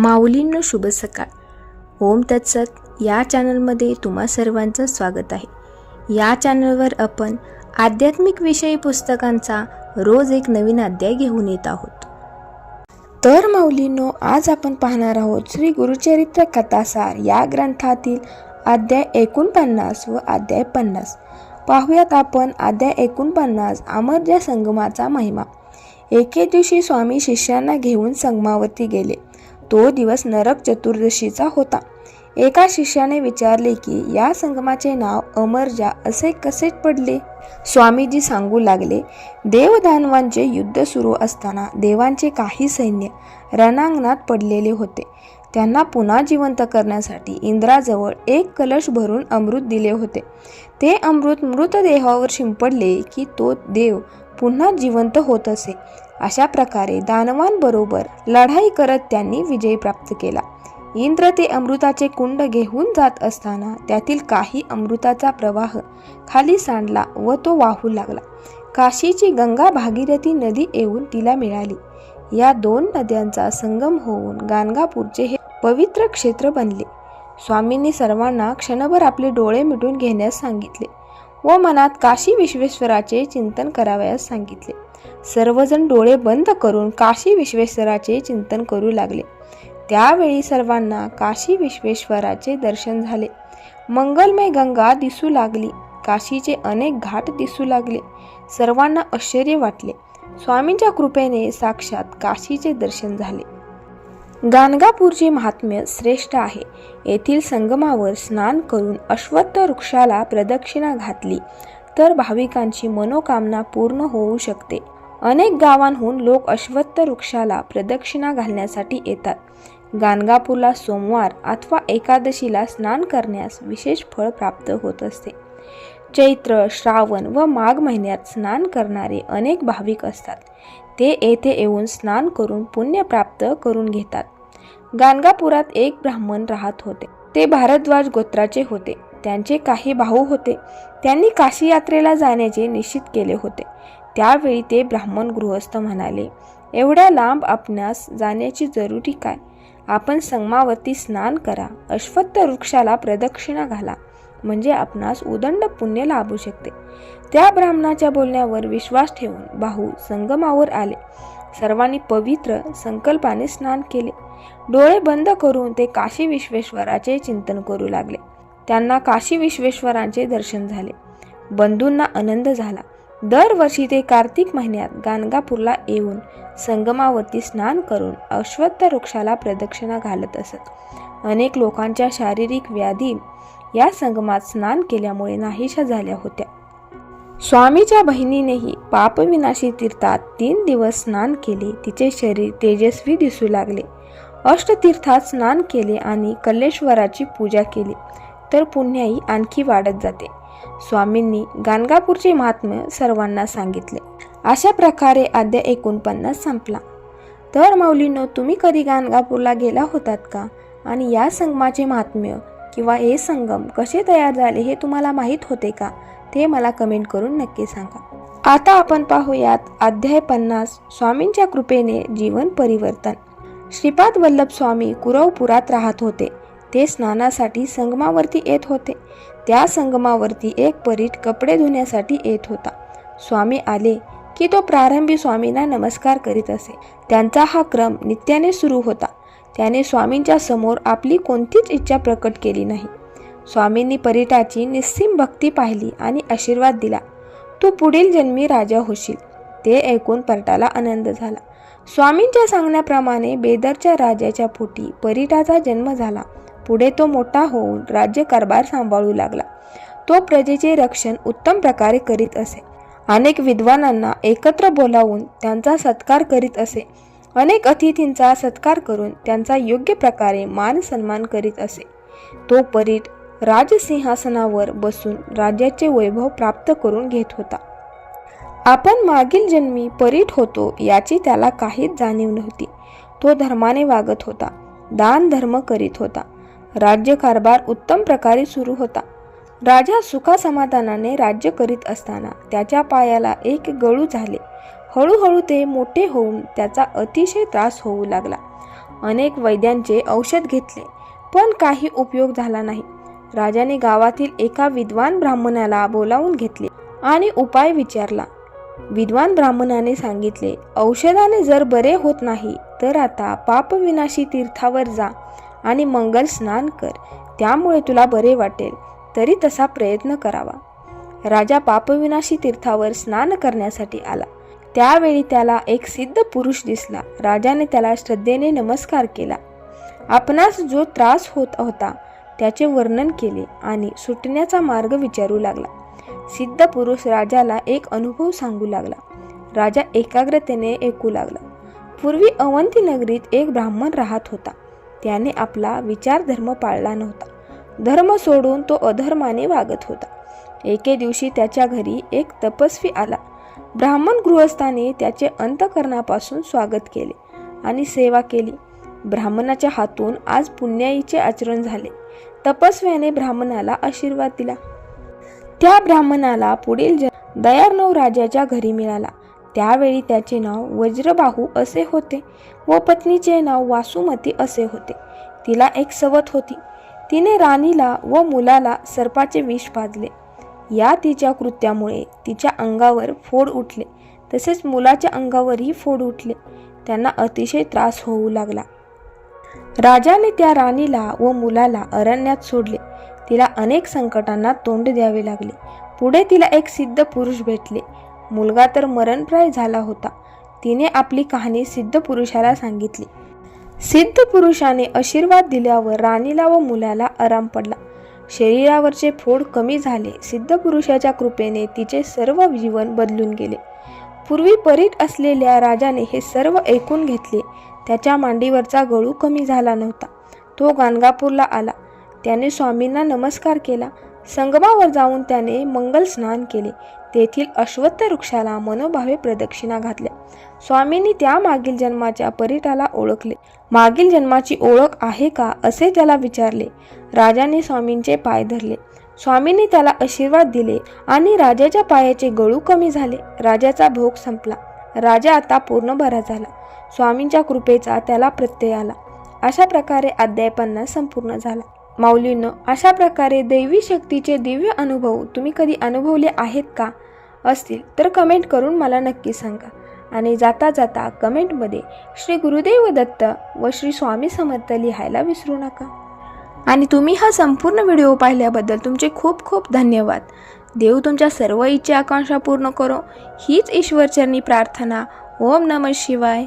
माऊलींनो शुभ सकाळ. ओम तत्सत. या चॅनलमध्ये तुम्हा सर्वांचं स्वागत आहे. या चॅनलवर आपण आध्यात्मिक विषयी पुस्तकांचा रोज एक नवीन अध्याय घेऊन येत आहोत. तर माऊलींनो आज आपण पाहणार आहोत श्री गुरुचरित्र कथासार या ग्रंथातील अध्याय एकोणपन्नास व अध्याय पन्नास. पाहूयात आपण अध्याय एकोणपन्नास अमरजा संगमाचा महिमा. एके दिवशी स्वामी शिष्यांना घेऊन संगमावरती गेले. तो दिवस नरक चतुर्दशीचा होता. एका शिष्याने विचारले की या संगमाचे नाव अमरजा असे कसे पडले? स्वामीजी सांगू लागले देवदानवांचे युद्ध सुरू असताना देवांचे काही सैन्य रणांगणात पडलेले होते. त्यांना पुन्हा जिवंत करण्यासाठी इंद्राजवळ एक कलश भरून अमृत दिले होते. ते अमृत मृतदेहावर शिंपडले की तो देव पुन्हा जिवंत होत असे. अशा प्रकारे दानवांबरोबर लढाई करत त्यांनी विजय प्राप्त केला. इंद्र ते अमृताचे कुंड घेऊन जात असताना त्यातील काही अमृताचा प्रवाह खाली सांडला व तो वाहू लागला. काशीची गंगा भागीरथी नदी येऊन तिला मिळाली. या दोन नद्यांचा संगम होऊन गाणगापूरचे हे पवित्र क्षेत्र बनले. स्वामींनी सर्वांना क्षणभर आपले डोळे मिटून घेण्यास सांगितले. व मनात काशी विश्वेश्वराचे चिंतन करावयास सांगितले. सर्वजण डोळे बंद करून काशी विश्वेश्वराचे चिंतन करू लागले. त्यावेळी सर्वांना काशी विश्वेश्वराचे दर्शन झाले. मंगलमय गंगा दिसू लागली. काशीचे अनेक घाट दिसू लागले. सर्वांना आश्चर्य वाटले. स्वामींच्या कृपेने साक्षात काशीचे दर्शन झाले. गाणगापूरचे महात्म्य श्रेष्ठ आहे. येथील संगमावर स्नान करून अश्वत्थ वृक्षाला प्रदक्षिणा घातली तर भाविकांची मनोकामना पूर्ण होऊ शकते. अनेक गावांहून लोक अश्वत्थ वृक्षाला प्रदक्षिणा घालण्यासाठी येतात. गाणगापूरला सोमवार अथवा एकादशीला स्नान करण्यास विशेष फळ प्राप्त होत असते. चैत्र श्रावण व माघ महिन्यात स्नान करणारे अनेक भाविक असतात. ते येथे येऊन स्नान करून पुण्य प्राप्त करून घेतात. गाणगापुरात एक ब्राह्मण राहत होते. ते भारद्वाज गोत्राचे होते. त्यांचे काही भाऊ होते. त्यांनी काशी यात्रेला जाण्याचे निश्चित केले होते. त्यावेळी ते ब्राह्मण गृहस्थ म्हणाले एवढ्या लांब आपणास जाण्याची जरुरी काय? आपण संगमावरती स्नान करा. अश्वत्थ वृक्षाला प्रदक्षिणा घाला. म्हणजे आपणास उदंड पुण्य लाभू शकते. त्या ब्राह्मणाच्या बोलण्यावर विश्वास ठेवून भाऊ संगमावर आले. सर्वांनी पवित्र संकल्पाने स्नान केले. डोळे बंद करून ते काशी विश्वेश्वराचे चिंतन करू लागले. त्यांना काशी विश्वेश्वरांचे दर्शन झाले. बंधूंना आनंद झाला. दरवर्षी ते कार्तिक महिन्यात गाणगापूरला येऊन संगमावरती स्नान करून अश्वत्थ वृक्षाला प्रदक्षिणा घालत असत. अनेक लोकांच्या शारीरिक व्याधी या संगमात स्नान केल्यामुळे नाहीशा झाल्या होत्या. स्वामीच्या बहिणीनेही पापविनाशी तीर्थात तीन दिवस स्नान केले. तिचे शरीर तेजस्वी दिसू लागले. अष्टतीर्थात स्नान केले आणि कल्लेश्वराची पूजा केली. तर पुण्याही आणखी वाढत जाते. स्वामींनी गाणगापूरचे महात्म्य सर्वांना सांगितले. अशा प्रकारे अध्याय एकोणपन्नास संपला. तर माऊलींनो तुम्ही कधी गाणगापूरला गेला होतात का? आणि या संगमाचे महात्म्य किंवा हे संगम कसे तयार झाले हे तुम्हाला माहीत होते का? ते मला कमेंट करून नक्की सांगा. आता आपण पाहूयात अध्याय पन्नास स्वामींच्या कृपेने जीवन परिवर्तन. श्रीपाद वल्लभ स्वामी कुरवपुरात राहत होते. ते स्नानासाठी संगमावरती येत होते. त्या संगमावरती एक परीट कपडे धुण्यासाठी येत होता. स्वामी आले की तो प्रारंभी स्वामींना नमस्कार करीत असे. त्यांचा हा क्रम नित्याने सुरू होता. त्याने स्वामींच्या समोर आपली कोणतीच इच्छा प्रकट केली नाही. स्वामींनी परिटाची निस्सीम भक्ती पाहिली आणि आशीर्वाद दिला. तू पुढील जन्मी राजा होशील. ते ऐकून परटाला आनंद झाला. स्वामींच्या सांगण्याप्रमाणे बेदरच्या राजाच्या पोटी परिटाचा जन्म झाला. पुढे तो मोठा होऊन राज्यकारभार सांभाळू लागला. तो प्रजेचे रक्षण उत्तम प्रकारे करीत असे. अनेक विद्वानांना एकत्र बोलावून त्यांचा सत्कार करीत असे. अनेक अतिथींचा सत्कार करून त्यांचा योग्य प्रकारे मान सन्मान करीत असे. तो परीट राजसिंहासनावर बसून राज्याचे वैभव प्राप्त करून घेत होता. आपण मागील जन्मी परीट होतो याची त्याला काहीच जाणीव नव्हती. तो धर्माने वागत होता दान धर्म करीत होता. राज्यकारभार उत्तम प्रकारे सुरू होता. राजा सुखासमाधानाने राज्य करीत असताना त्याच्या पायाला एक गळू झाले. हळूहळू ते मोठे होऊन त्याचा अतिशय त्रास होऊ लागला. अनेक वैद्यांचे औषध घेतले पण काही उपयोग झाला नाही. राजाने गावातील एका विद्वान ब्राह्मणाला बोलावून घेतले आणि उपाय विचारला. विद्वान ब्राह्मणाने सांगितले औषधाने जर बरे होत नाही तर आता पापविनाशी तीर्थावर जा आणि मंगल स्नान कर. त्यामुळे तुला बरे वाटेल तरी तसा प्रयत्न करावा. राजा पापविनाशी तीर्थावर स्नान करण्यासाठी आला. त्यावेळी त्याला एक सिद्ध पुरुष दिसला. राजाने त्याला श्रद्धेने नमस्कार केला. आपणास जो त्रास होत होता त्याचे वर्णन केले आणि सुटण्याचा मार्ग विचारू लागला. सिद्ध पुरुष राजाला एक अनुभव सांगू लागला. राजा एकाग्रतेने ऐकू लागला. पूर्वी अवंती नगरीत एक ब्राह्मण राहत होता. त्याने आपला विचार धर्म पाळला नव्हता. धर्म सोडून तो अधर्माने वागत होता. एके दिवशी त्याच्या घरी एक तपस्वी आला. ब्राह्मण गृहस्थाने त्याचे अंतकरणापासून स्वागत केले आणि सेवा केली. ब्राह्मणाच्या हातून आज पुण्याईचे आचरण झाले. तपस्व्याने ब्राह्मणाला आशीर्वाद दिला. त्या ब्राह्मणाला पुढील जन दयार्णव राजाच्या घरी मिळाला. त्यावेळी त्याचे नाव वज्रबाहू असे होते व पत्नीचे नाव वासुमती असे होते. तिला एक सवत होती. तिने राणीला व मुलाला सर्पाचे विष पाजले. या तिच्या कृत्यामुळे तिच्या अंगावर फोड उठले. तसेच मुलाच्या अंगावरही फोड उठले. त्यांना अतिशय त्रास होऊ लागला. राजाने त्या राणीला व मुलाला अरण्यात सोडले. तिला अनेक संकटांना तोंड द्यावे लागले. पुढे तिला एक सिद्ध पुरुष भेटले. मुलगा तर मरणप्राय झाला होता. तिने आपली कहाणी सिद्ध पुरुषाला सांगितली. सिद्ध पुरुषाने आशीर्वाद दिल्यावर राणीला व मुलाला आराम पडला. शरीरावरचे फोड कमी झाले. सिद्ध पुरुषाच्या कृपेने तिचे सर्व जीवन बदलून गेले. पूर्वी परीट असलेल्या राजाने हे सर्व ऐकून घेतले. त्याच्या मांडीवरचा गळू कमी झाला नव्हता. तो गाणगापूरला आला. त्याने स्वामींना नमस्कार केला. संगमावर जाऊन त्याने मंगल स्नान केले. तेथील अश्वत्थ वृक्षाला मनोभावे प्रदक्षिणा घातल्या. स्वामींनी त्या मागील जन्माच्या परिटाला ओळखले. मागील जन्माची ओळख आहे का असे त्याला विचारले. राजाने स्वामींचे पाय धरले. स्वामींनी त्याला आशीर्वाद दिले आणि राजाच्या पायाचे गळू कमी झाले. राजाचा भोग संपला. राजा आता पूर्ण बरा झाला. स्वामींच्या कृपेचा त्याला प्रत्यय आला. अशा प्रकारे अध्याय पन्नास संपूर्ण झाला. माऊलींनो अशा प्रकारे दैवी शक्तीचे दिव्य अनुभव तुम्ही कधी अनुभवले आहेत का? असतील तर कमेंट करून मला नक्की सांगा. आणि जाता जाता कमेंटमध्ये श्री गुरुदेव दत्त व श्री स्वामी समर्थ लिहायला विसरू नका. आणि तुम्ही हा संपूर्ण व्हिडिओ पाहिल्याबद्दल तुमचे खूप खूप धन्यवाद. देव तुमच्या सर्व इच्छा आकांक्षा पूर्ण करो. हीच ईश्वरचरणी प्रार्थना. ओम नम शिवाय.